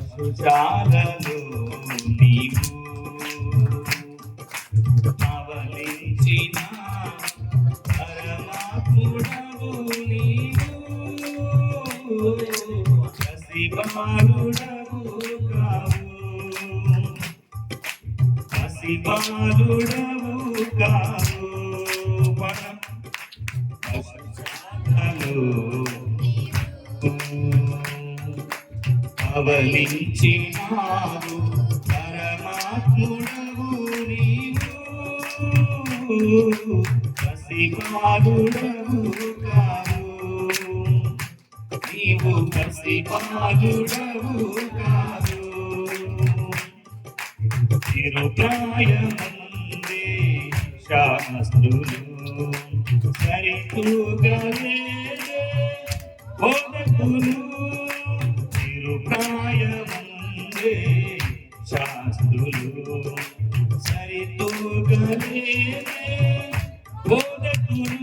పశుశాలలో నీవు అవలించిన పరమాత్ముడవు నీవు కావు పసిబాలుడవు కావు అవలించినావు పరమాత్ముడవు నీవు. పసిపాదుడవు కావు. నీవు పసిపాదుడవు కావు. తిరుప్రాయమందే శాస్త్రులు సరితూగలే. బోధకులు తిరుప్రాయమందే శాస్త్రులు సరితూగలే బోధకులు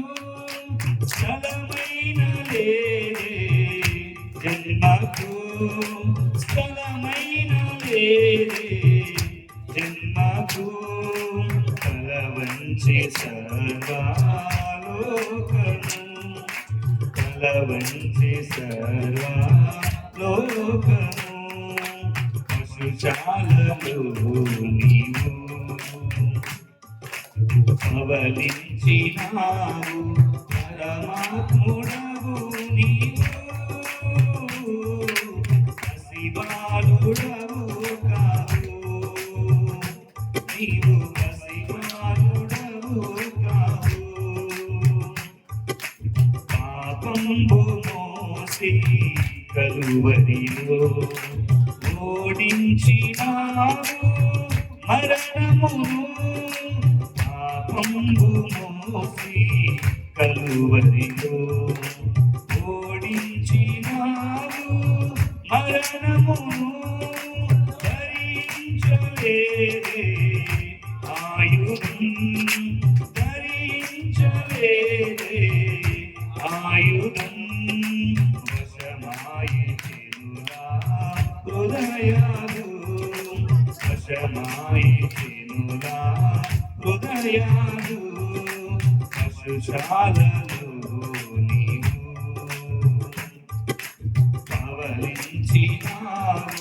స్థలమైన లేదే జన్మకు స్థలమైన లేదే జన్మకు కలవంచి సర్వాలోకము. కలవంచి సర్వాలోకము పశుశాలలో నీవు అవలించినావు పరమాత్ముడా. పాపంబు మోసి కలువరిలో ఓడించినావు మరణమును పాపంబు మోసి కలువరిలో ఓడించినావు మరణమును ధరించలేదే ఆయుధం ధరించలేదే ఆయుధం వశమాయి చెరులా హృదయాలు వశమాయి చెరులా హృదయాలు పశుశాలలో నీవు పవలించినావు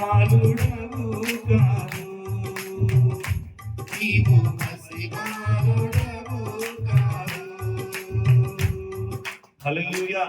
పసిబాలుడవు కావు నీవు పసిబాలుడవు కావు హల్లెలూయా.